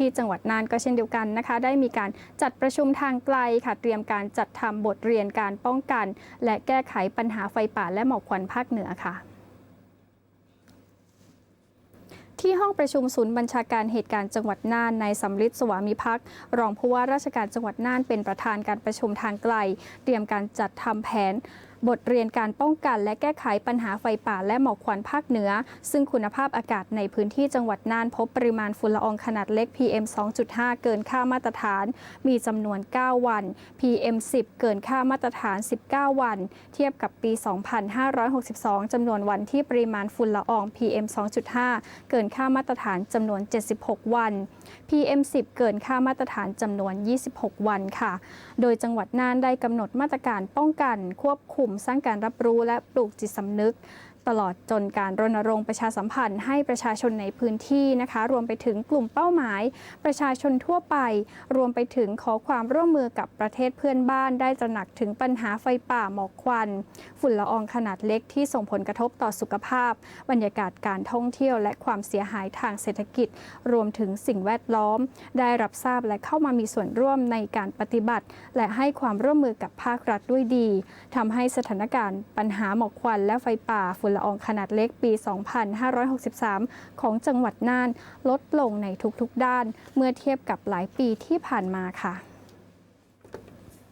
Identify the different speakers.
Speaker 1: ที่จังหวัดน่านก็เช่นเดียวกันนะคะ ได้มีการจัดประชุมทางไกลค่ะ เตรียมการจัดทำบทเรียนการป้องกัน และแก้ไขปัญหาไฟป่าและหมอกควันภาคเหนือค่ะที่ห้องประชุมศูนย์บัญชาการเหตุการณ์จังหวัดน่านในสำลิดสวามิภักดิ์รองผู้ว่าราชการจังหวัดน่านเป็นประธานการประชุมทางไกล เตรียมการจัดทำแผน บทเรียนการป้องกันและแก้ไขปัญหาไฟป่าและหมอกควันภาคเหนือ ซึ่งคุณภาพอากาศในพื้นที่จังหวัดน่านพบปริมาณฝุ่นละอองขนาดเล็ก PM 2.5 เกินค่ามาตรฐาน มีจำนวน 9 วัน PM 10 เกินค่ามาตรฐาน 19 วัน เทียบกับปี 2562 จำนวนวันที่ปริมาณฝุ่นละออง PM 2.5 เกินค่ามาตรฐานจำนวน 76 วัน PM 10 เกินค่ามาตรฐานจำนวน 26 วันค่ะ โดยจังหวัดน่านได้กำหนดมาตรการป้องกันควบคุมสร้างการรับรู้และปลูกจิตสำนึก ตลอดจนการรณรงค์ประชาสัมพันธ์ให้ประชาชนในพื้นที่นะคะ รวมไปถึงกลุ่มเป้าหมาย ประชาชนทั่วไป รวมไปถึงขอความร่วมมือกับประเทศเพื่อนบ้านได้ตระหนักถึงปัญหาไฟป่าหมอกควัน ฝุ่นละอองขนาดเล็กที่ส่งผลกระทบต่อสุขภาพ บรรยากาศการท่องเที่ยว และความเสียหายทางเศรษฐกิจ รวมถึงสิ่งแวดล้อม ได้รับทราบและเข้ามามีส่วนร่วมในการปฏิบัติ และให้ความร่วมมือกับภาครัฐด้วยดีทำให้สถานการณ์ ปัญหาหมอกควันและไฟป่าฝุ่นละอองขนาดเล็กปี 2563 ของจังหวัดน่านลดลงในทุกๆด้าน เมื่อเทียบกับหลายปีที่ผ่านมาค่ะ